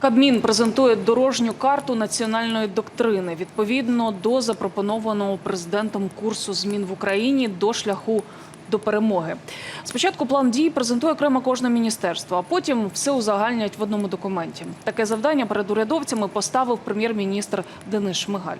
Кабмін презентує дорожню карту національної доктрини відповідно до запропонованого президентом курсу змін в Україні до шляху до перемоги. Спочатку план дій презентує окремо кожне міністерство, а потім все узагальнять в одному документі. Таке завдання перед урядовцями поставив прем'єр-міністр Денис Шмигаль.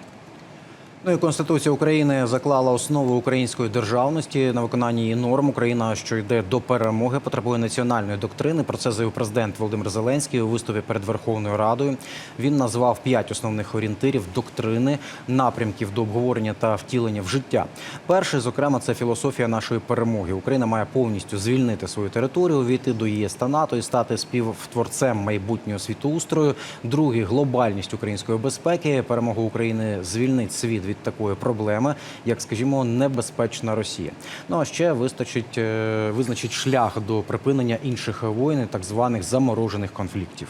Ну і Конституція України заклала основу української державності на виконанні її норм. Україна, що йде до перемоги, потребує національної доктрини. Про це заявив президент Володимир Зеленський у виступі перед Верховною Радою. Він назвав п'ять основних орієнтирів доктрини, напрямків до обговорення та втілення в життя. Перший, зокрема, це філософія нашої перемоги. Україна має повністю звільнити свою територію, війти до ЄС та НАТО і стати співтворцем майбутнього світоустрою. Другий глобальність української безпеки. Перемога України звільнить світ від такої проблеми, як, скажімо, небезпечна Росія. Ну а ще вистачить е, визначить шлях до припинення інших воїн, так званих заморожених конфліктів.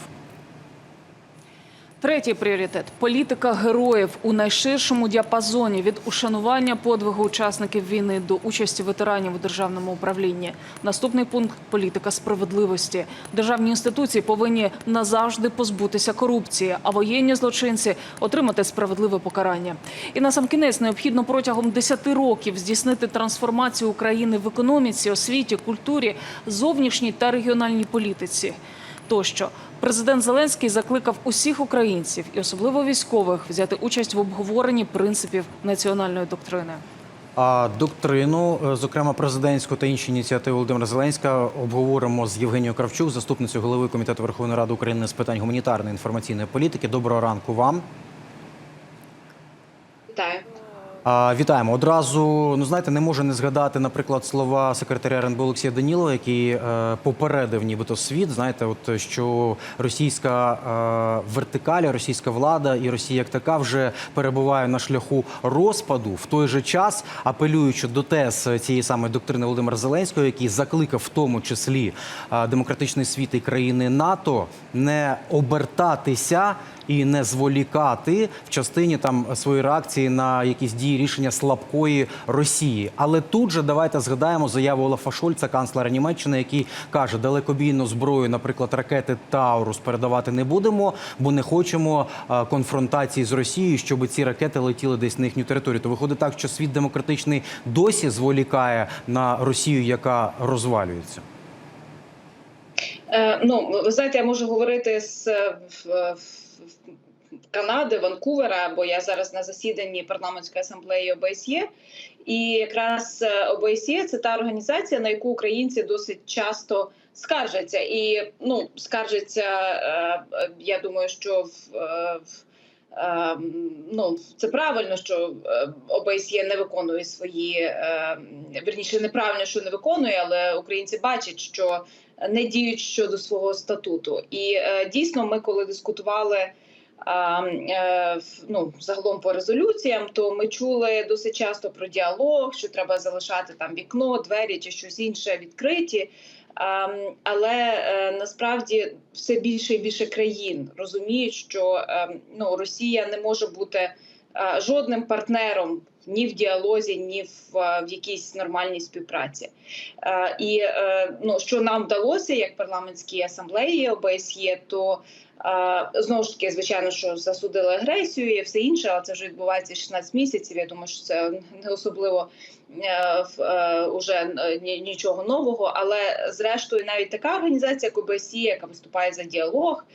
Третій пріоритет політика героїв у найширшому діапазоні від ушанування подвигу учасників війни до участі ветеранів у державному управлінні. Наступний пункт політика справедливості. Державні інституції повинні назавжди позбутися корупції, а воєнні злочинці отримати справедливе покарання. І насамкінець необхідно протягом 10 років здійснити трансформацію України в економіці, освіті, культурі, зовнішній та регіональній політиці. Тощо президент Зеленський закликав усіх українців і особливо військових взяти участь в обговоренні принципів національної доктрини. А доктрину, е, зокрема президентську та інші ініціативи Володимира Зеленська, обговоримо з Євгенією Кравчук, заступницею голови комітету Верховної Ради України з питань гуманітарної інформаційної політики. Доброго ранку вам. Вітаю. Вітаємо одразу. Ну знаєте, не можу не згадати, наприклад, слова секретаря РНБО Олексія Данілова, який е, попередив, нібито світ. Знаєте, от що російська е, вертикаля, російська влада і Росія як така вже перебуває на шляху розпаду. В той же час апелюючи до тез цієї самої доктрини Володимира Зеленського, який закликав в тому числі е, демократичний світ і країни НАТО не обертатися і не зволікати в частині там своєї реакції на якісь дії рішення слабкої Росії. Але тут же давайте згадаємо заяву Олафа Шольца, канцлера Німеччини, який каже, далекобійну зброю, наприклад, ракети Таурус передавати не будемо, бо не хочемо е, конфронтації з Росією, щоб ці ракети летіли десь на їхню територію. То виходить так, що світ демократичний досі зволікає на Росію, яка розвалюється. Е, ну, ви знаєте, я можу говорити з е, Канади, Ванкувера, бо я зараз на засіданні парламентської асамблеї ОБСЄ. І якраз е, ОБСЄ це та організація, на яку українці досить часто скаржаться. І ну, скаржаться, е, е, я думаю, що в. в Ну, це правильно, що ОБСЄ не виконує свої верніше неправильно, що не виконує, але українці бачать, що не діють щодо свого статуту. І е, дійсно, ми коли дискутували е, ну, загалом по резолюціям, то ми чули досить часто про діалог, що треба залишати там вікно, двері чи щось інше відкриті. Але е, насправді все більше і більше країн розуміють, що е, ну, Росія не може бути жодним партнером ні в діалозі, ні в, е, в якійсь нормальній співпраці. Е, І е, ну, що нам вдалося як парламентській асамблеї ОБСЄ, то знову ж таки, звичайно, що засудили агресію і все інше, але це вже відбувається 16 місяців. Я думаю, що це не особливо е, в- е, уже е, нічого нового. Але зрештою, навіть така організація, як ОБСЄ, яка виступає за діалог,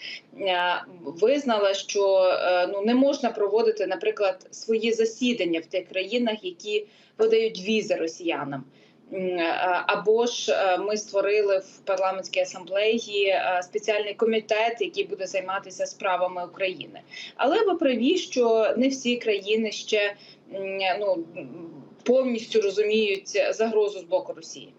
е, визнала, що е, ну не можна проводити, наприклад, свої засідання в тих країнах, які видають візи росіянам. Е, Або ж е, ми створили в парламентській асамблеї е, спеціальний комітет, який буде займатися справами України. Але праві, що не всі країни ще ну повністю розуміють загрозу з боку Росії.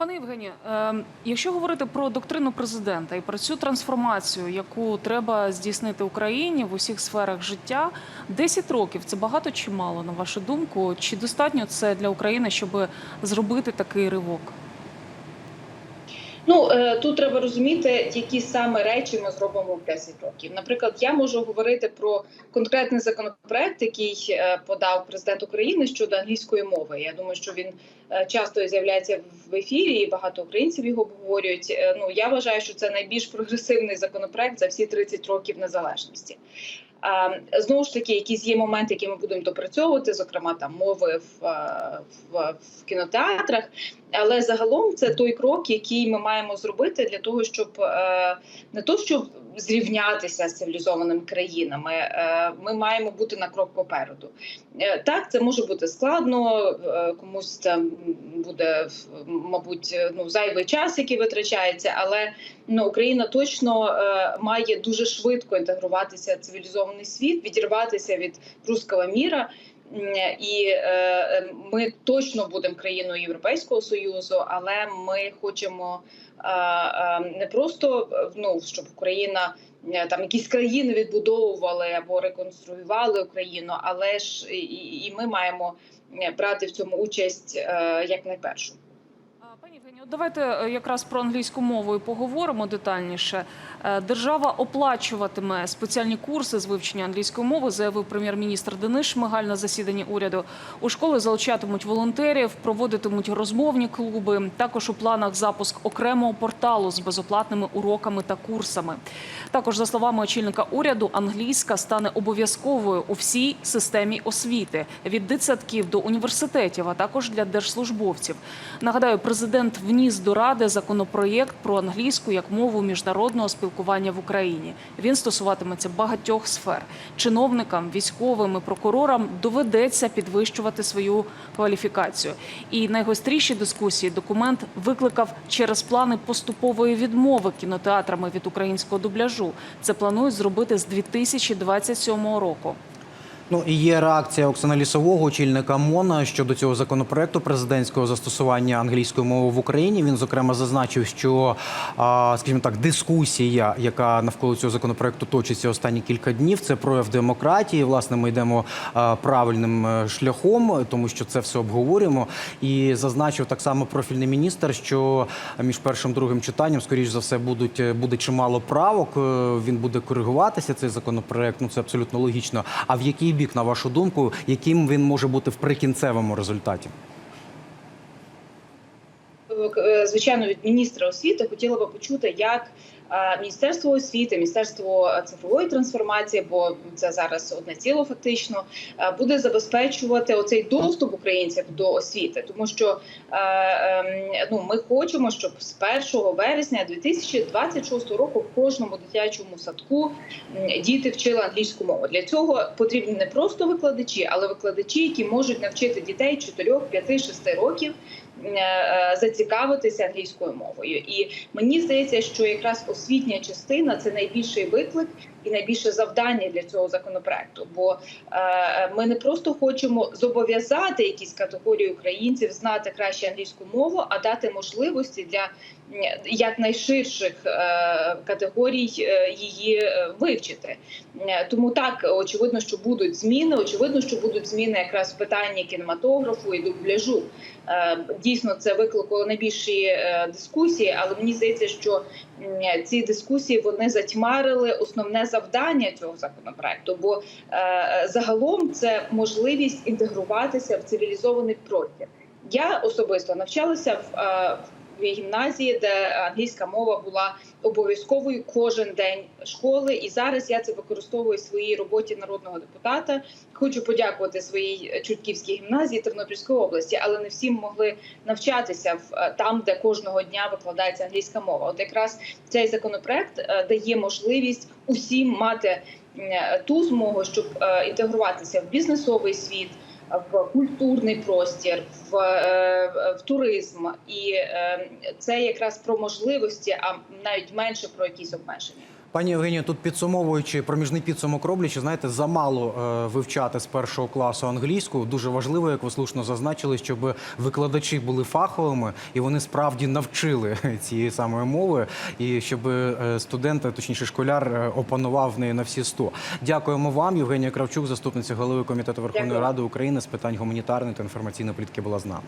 Пане Євгені, е, якщо говорити про доктрину президента і про цю трансформацію, яку треба здійснити Україні в усіх сферах життя, 10 років це багато чи мало, на вашу думку? Чи достатньо це для України, щоб зробити такий ривок? Ну е, тут треба розуміти, які саме речі ми зробимо в 10 років. Наприклад, я можу говорити про конкретний законопроект, який е, подав президент України щодо англійської мови. Я думаю, що він е, часто з'являється в ефірі, і багато українців його обговорюють. Ну я вважаю, що це найбільш прогресивний законопроект за всі 30 років незалежності. Знову ж таки, якісь є моменти, які ми будемо допрацьовувати, зокрема там мови в, в, в кінотеатрах. Але загалом це той крок, який ми маємо зробити для того, щоб е, не то, щоб зрівнятися з цивілізованими країнами, е, ми маємо бути на крок попереду. Е, так, це може бути складно, е, комусь це буде мабуть ну зайвий час, який витрачається, але ну Україна точно має дуже швидко інтегруватися в цивілізований світ, відірватися від руського міра. І е, ми точно будемо країною Європейського союзу, але ми хочемо е, е, не просто е, ну щоб Україна е, там якісь країни відбудовували або реконструювали Україну, але ж і, ми маємо е, брати в цьому участь е, як найпершу. А, Пані Євгенію, от давайте е, якраз про англійську мову і поговоримо детальніше. Е, Держава оплачуватиме спеціальні курси з вивчення англійської мови, заявив прем'єр-міністр Денис Шмигаль на засіданні уряду. У школи залучатимуть волонтерів, проводитимуть розмовні клуби. Також у планах запуск окремого порталу з безоплатними уроками та курсами. Також, за словами очільника уряду, англійська стане обов'язковою у всій системі освіти від дитсадків до університетів, а також для держслужбовців. Нагадаю, президент вніс до ради законопроєкт про англійську як мову міжнародного спілкування в Україні. Він стосуватиметься багатьох сфер. Чиновникам, військовим і прокурорам доведеться підвищувати свою кваліфікацію. І найгостріші дискусії документ викликав через плани поступової відмови кінотеатрами від українського дубляжу. Це планують зробити з 2027 року. Ну і є реакція Оксана Лісового, очільника МОНа щодо цього законопроекту президентського застосування англійської мови в Україні. Він зокрема зазначив, що скажімо так, дискусія, яка навколо цього законопроекту точиться останні кілька днів, це прояв демократії. Власне, ми йдемо правильним е, шляхом, тому що це все обговорюємо. І зазначив так само профільний міністр, що між першим і другим читанням, скоріш за все, будуть буде чимало правок. Е, Він буде коригуватися цей законопроект. Ну це абсолютно логічно. А в який бік, на вашу думку, яким він може бути в прикінцевому результаті? Е, звичайно від міністра освіти хотіла би почути, як Міністерство освіти, Міністерство цифрової трансформації, бо це зараз одне ціло фактично, буде забезпечувати оцей доступ українців до освіти, тому що е, е, ну ми хочемо, щоб з 1 вересня 2026 року в кожному дитячому садку діти вчили англійську мову. Для цього потрібні не просто викладачі, але викладачі, які можуть навчити дітей 4, 5, 6 років зацікавитися англійською мовою. І мені здається, що якраз освітня частина це найбільший виклик і найбільше завдання для цього законопроекту. Бо е, ми не просто хочемо зобов'язати якісь категорії українців знати краще англійську мову, а дати можливості для якнайширших е, категорій е, її вивчити. Тому так очевидно, що будуть зміни. Очевидно, що будуть зміни якраз в питанні кінематографу і дубляжу. Дійсно, це викликало найбільші дискусії, але мені здається, що ці дискусії вони затьмарили основне завдання цього законопроекту. Бо е, загалом це можливість інтегруватися в цивілізований простір. Я особисто навчалася в. е, в гімназії, де англійська мова була обов'язковою кожен день школи, і зараз я це використовую в своїй роботі народного депутата. Хочу подякувати своїй чутківській гімназії Тернопільської області, але не всі могли навчатися в е, там, де кожного дня викладається англійська мова. От якраз цей законопроект е, дає можливість усім мати е, ту змогу, щоб інтегруватися в бізнесовий світ. В культурний простір, в, е, в туризм, і е, це якраз про можливості, а навіть менше про якісь обмеження. Пані Євгенія, тут підсумовуючи проміжний підсумок роблячи, знаєте, замало е, вивчати з першого класу англійську. Дуже важливо, як ви слушно зазначили, щоб викладачі були фаховими і вони справді навчили цієї самої мови, і щоб е, студент, точніше школяр, е, опанував неї на всі 100. Дякуємо вам. Євгенія Кравчук, заступниця голови комітету Верховної Дякую. Ради України з питань гуманітарної та інформаційної політики, була з нами.